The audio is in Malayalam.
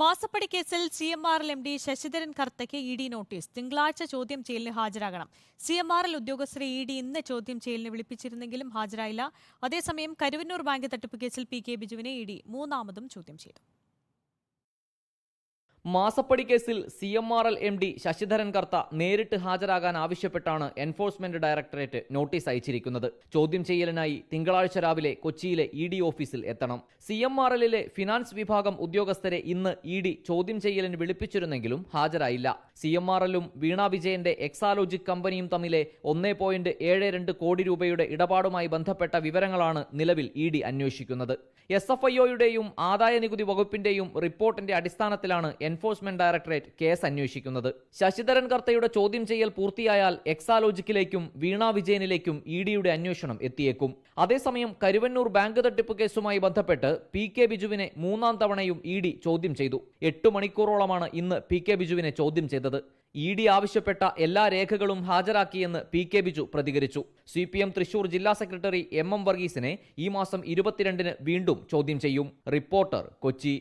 മാസപ്പടി കേസിൽ C M R L M D Sasidharan കർത്തയ്ക്ക് E D notice. തിങ്കളാഴ്ച ചോദ്യം ചെയ്യലിന് ഹാജരാകണം. സി എം ആർ എൽ ഉദ്യോഗസ്ഥരെ ഇ ഡി ഇന്ന് ചോദ്യം ചെയ്യലിന് വിളിപ്പിച്ചിരുന്നെങ്കിലും ഹാജരായില്ല. അതേസമയം കരുവന്നൂർ ബാങ്ക് തട്ടിപ്പ് കേസിൽ പി കെ ബിജുവിനെ ഇ ഡി മൂന്നാമതും ചോദ്യം ചെയ്തു. മാസപ്പടി കേസിൽ C M R L M D Sasidharan Kartha നേരിട്ട് ഹാജരാകാൻ ആവശ്യപ്പെട്ടാണ് എൻഫോഴ്സ്മെന്റ് ഡയറക്ടറേറ്റ് നോട്ടീസ് അയച്ചിരിക്കുന്നത്. ചോദ്യം ചെയ്യലിനായി തിങ്കളാഴ്ച രാവിലെ കൊച്ചിയിലെ ഇ ഡി ഓഫീസിൽ എത്തണം. സി എം ആർ എല്ലിലെ ഫിനാൻസ് വിഭാഗം ഉദ്യോഗസ്ഥരെ ഇന്ന് ഇ ഡി ചോദ്യം ചെയ്യലിന് വിളിപ്പിച്ചിരുന്നെങ്കിലും ഹാജരായില്ല. സി എം ആർ എല്ലും വീണ വിജയന്റെ എക്സാലോജിക് കമ്പനിയും തമ്മിലെ ഒന്നേ പോയിന്റ് ഏഴ് രണ്ട് കോടി രൂപയുടെ ഇടപാടുമായി ബന്ധപ്പെട്ട വിവരങ്ങളാണ് നിലവിൽ ഇ ഡി അന്വേഷിക്കുന്നത്. എസ് എഫ് ഐ ഒയുടെയും ആദായ നികുതി വകുപ്പിന്റെയും റിപ്പോർട്ടിന്റെ അടിസ്ഥാനത്തിലാണ് എൻഫോഴ്സ്മെന്റ് ഡയറക്ടറേറ്റ് കേസ് അന്വേഷിക്കുന്നത്. ശശിധരൻ കർത്തയുടെ ചോദ്യം ചെയ്യൽ പൂർത്തിയായാൽ എക്സാലോജിക്കിലേക്കും വീണ വിജയനിലേക്കും ഇ ഡിയുടെ അന്വേഷണം എത്തിയേക്കും. അതേസമയം കരുവന്നൂർ ബാങ്ക് തട്ടിപ്പ് കേസുമായി ബന്ധപ്പെട്ട് പി കെ ബിജുവിനെ മൂന്നാം തവണയും ഇ ഡി ചോദ്യം ചെയ്തു. എട്ട് മണിക്കൂറോളമാണ് ഇന്ന് പി കെ ബിജുവിനെ ചോദ്യം ചെയ്തത്. ഇ ഡി ആവശ്യപ്പെട്ട എല്ലാ രേഖകളും ഹാജരാക്കിയെന്ന് പി കെ ബിജു പ്രതികരിച്ചു. സി പി എം തൃശൂർ ജില്ലാ സെക്രട്ടറി എം എം വർഗീസിനെ ഈ മാസം ഇരുപത്തിരണ്ടിന് വീണ്ടും ചോദ്യം ചെയ്യും. റിപ്പോർട്ടർ കൊച്ചി.